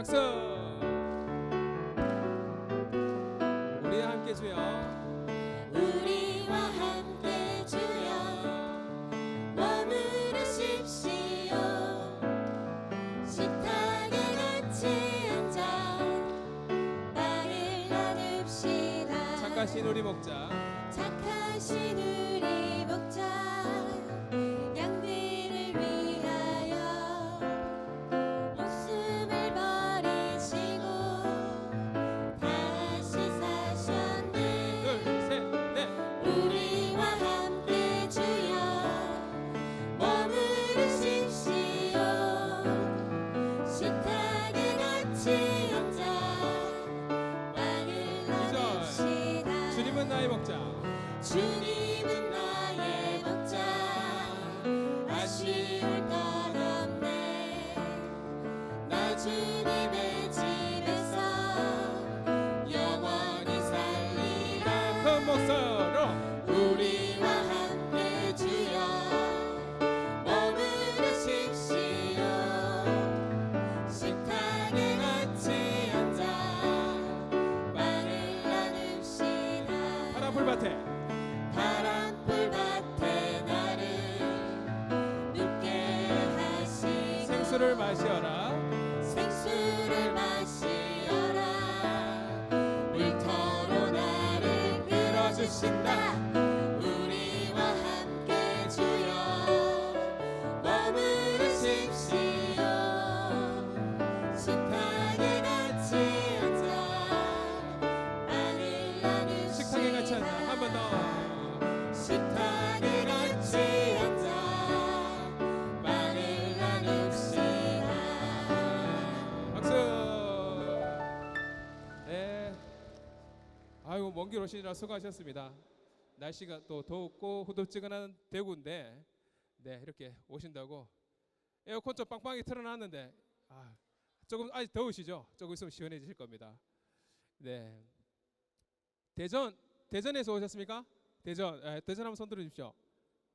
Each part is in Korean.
박수. 우리 함께 주여. 우리와 함께 주여 머무르십시오 식탁에 같이 앉아 빵을 나눕시다 착하신 우리 목자. 착하신 우리 목자 앉아. 빵을 나눕시다. 주님은 나의 목자. 주님은 나의 목자. 아쉬울 것 없네. 나 주님의 아이고 먼길 오시느라 수고하셨습니다. 날씨가 또 덥고 후덥지근한 대구인데 네 이렇게 오신다고 에어컨 좀 빵빵히 틀어놨는데 아, 조금 아직 더우시죠? 조금 있으면 시원해지실 겁니다. 네. 대전 대전에서 오셨습니까? 대전 에, 대전 한번 손 들어주십시오.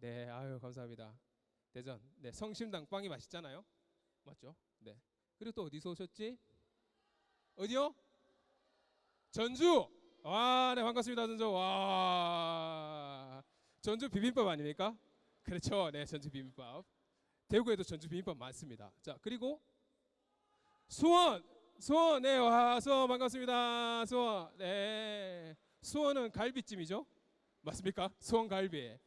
네 아유 감사합니다. 대전 네 성심당 빵이 맛있잖아요. 맞죠? 네. 그리고 또 어디서 오셨지? 어디요? 전주. 와, 네 반갑습니다, 전주. 와, 전주 비빔밥 아닙니까? 그렇죠, 네, 전주 비빔밥. 대구에도 전주 비빔밥 많습니다. 자, 그리고 수원, 수원, 네, 와, 수원 반갑습니다, 수원. 네, 수원은 갈비찜이죠? 맞습니까? 수원 갈비.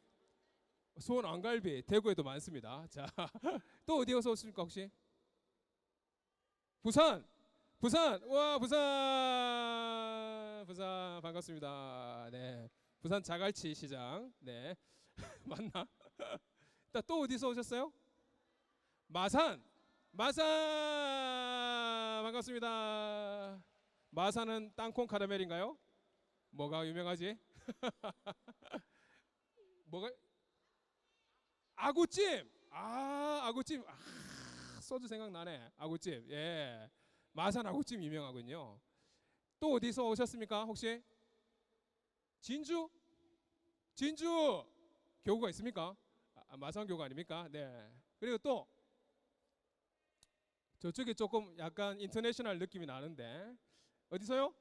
수원 안갈비 대구에도 많습니다. 자, 또 어디 가서 오십니까 혹시? 부산 부산 와 부산 반갑습니다. 네. 부산 자갈치 시장. 네. 맞나? 또- 또 어디서 오셨어요? 마산! 마산! 반갑습니다. 마산은 땅콩 카라멜인가요? 뭐가 유명하지? 뭐가? 아구찜! 아 아구찜. 아 소주 생각나네. 아구찜. 예. 마산 아구찜 유명하군요. 또 어디서 오셨습니까? 혹시 진주? 진주 교구가 있습니까? 아, 마산 교구 아닙니까? 네. 그리고 또 저쪽에 조금 약간 인터내셔널 느낌이 나는데 어디서요?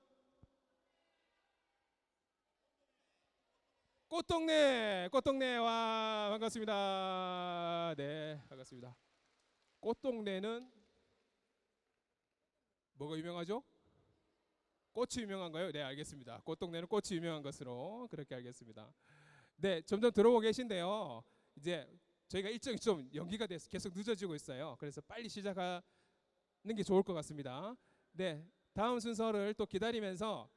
꽃동네, 꽃동네 와 반갑습니다. 네, 반갑습니다. 꽃동네는 뭐가 유명하죠? 꽃이 유명한가요? 네, 알겠습니다. 꽃동네는 꽃이 유명한 것으로 그렇게 알겠습니다. 네, 점점 들어오고 계신데요. 이제 저희가 일정이 좀 연기가 돼서 계속 늦어지고 있어요. 그래서 빨리 시작하는 게 좋을 것 같습니다. 네, 다음 순서를 또 기다리면서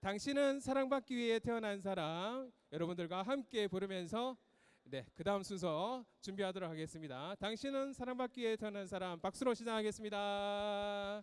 당신은 사랑받기 위해 태어난 사람 여러분들과 함께 부르면서 네, 그 다음 순서 준비하도록 하겠습니다. 당신은 사랑받기 위해 태어난 사람 박수로 시작하겠습니다.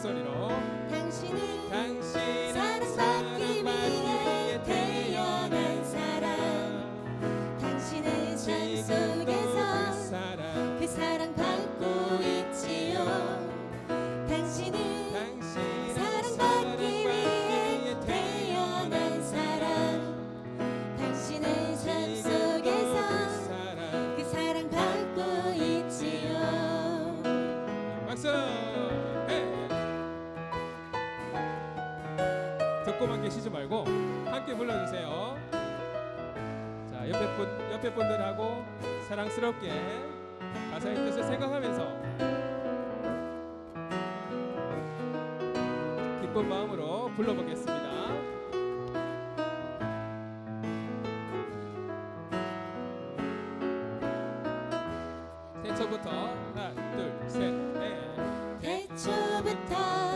소리로 듣고만 계시지 말고 함께 불러주세요. 자, 옆에 분, 옆에 분들하고 사랑스럽게 가사의 뜻을 생각하면서 기쁜 마음으로 불러보겠습니다. 대처부터 하나, 둘, 셋, 넷. 대처부터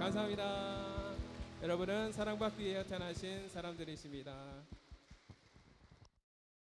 감사합니다. 여러분은 사랑받기 위해 태어나신 사람들이십니다.